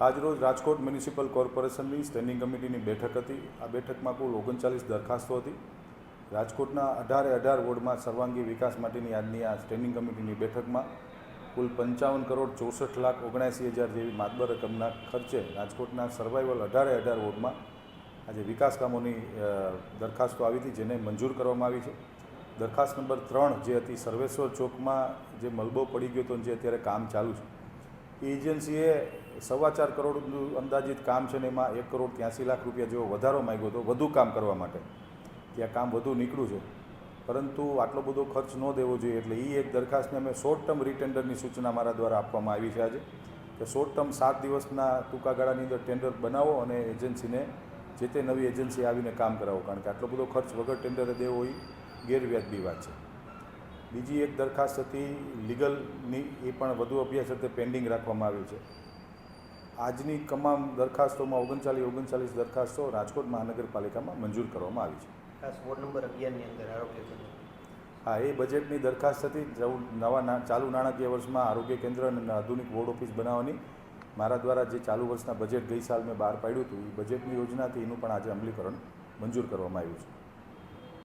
આજરોજ રાજકોટ મ્યુનિસિપલ કોર્પોરેશનની સ્ટેન્ડિંગ કમિટીની બેઠક હતી. આ બેઠકમાં કુલ ઓગણચાલીસ દરખાસ્તો હતી. રાજકોટના અઢારે અઢાર વોર્ડમાં સર્વાંગી વિકાસ માટેની આજની આ સ્ટેન્ડિંગ કમિટીની બેઠકમાં કુલ પંચાવન કરોડ ચોસઠ લાખ ઓગણસી હજાર જેવી માતબર રકમના ખર્ચે રાજકોટના સર્વાઈવલ અઢારે અઢાર વોર્ડમાં આજે વિકાસ કામોની દરખાસ્તો આવી હતી, જેને મંજૂર કરવામાં આવી છે. દરખાસ્ત નંબર ત્રણ જે હતી સર્વેશ્વર ચોકમાં જે મલબો પડી ગયો હતો જે અત્યારે કામ ચાલુ છે એજન્સીએ સવા ચાર કરોડનું અંદાજિત કામ છે ને એમાં એક કરોડ ત્યાંસી લાખ રૂપિયા જેવો વધારો માંગ્યો હતો, વધુ કામ કરવા માટે. ત્યાં કામ વધુ નીકળ્યું છે. પરંતુ આટલો બધો ખર્ચ ન દેવો જોઈએ એટલે એ એક દરખાસ્તને અમે શોર્ટ ટર્મ રિટેન્ડરની સૂચના મારા દ્વારા આપવામાં આવી છે આજે. કે શોર્ટ ટર્મ સાત દિવસના ટૂંકા ગાળાની અંદર ટેન્ડર બનાવો અને એજન્સીને જે તે નવી એજન્સી આવીને કામ કરાવો. કારણ કે આટલો બધો ખર્ચ વગર ટેન્ડરે દેવો એ ગેરવ્યાજબી વાત છે. બીજી એક દરખાસ્ત હતી લીગલની એ પણ વધુ અભ્યાસ અર્થે પેન્ડિંગ રાખવામાં આવી છે. આજની તમામ દરખાસ્તોમાં ઓગણચાલીસ ઓગણચાલીસ દરખાસ્તો રાજકોટ મહાનગરપાલિકામાં મંજૂર કરવામાં આવી છે. ખાસ વોર્ડ નંબર અગિયારની અંદર આરોગ્ય હા એ બજેટની દરખાસ્ત હતી નવા ચાલુ નાણાકીય વર્ષમાં આરોગ્ય કેન્દ્ર અને આધુનિક વોર્ડ ઓફિસ બનાવવાની. મારા દ્વારા જે ચાલુ વર્ષના બજેટ ગઈ સાલ મેં બહાર પાડ્યું હતું એ બજેટની યોજના હતી એનું પણ આજે અમલીકરણ મંજૂર કરવામાં આવ્યું છે.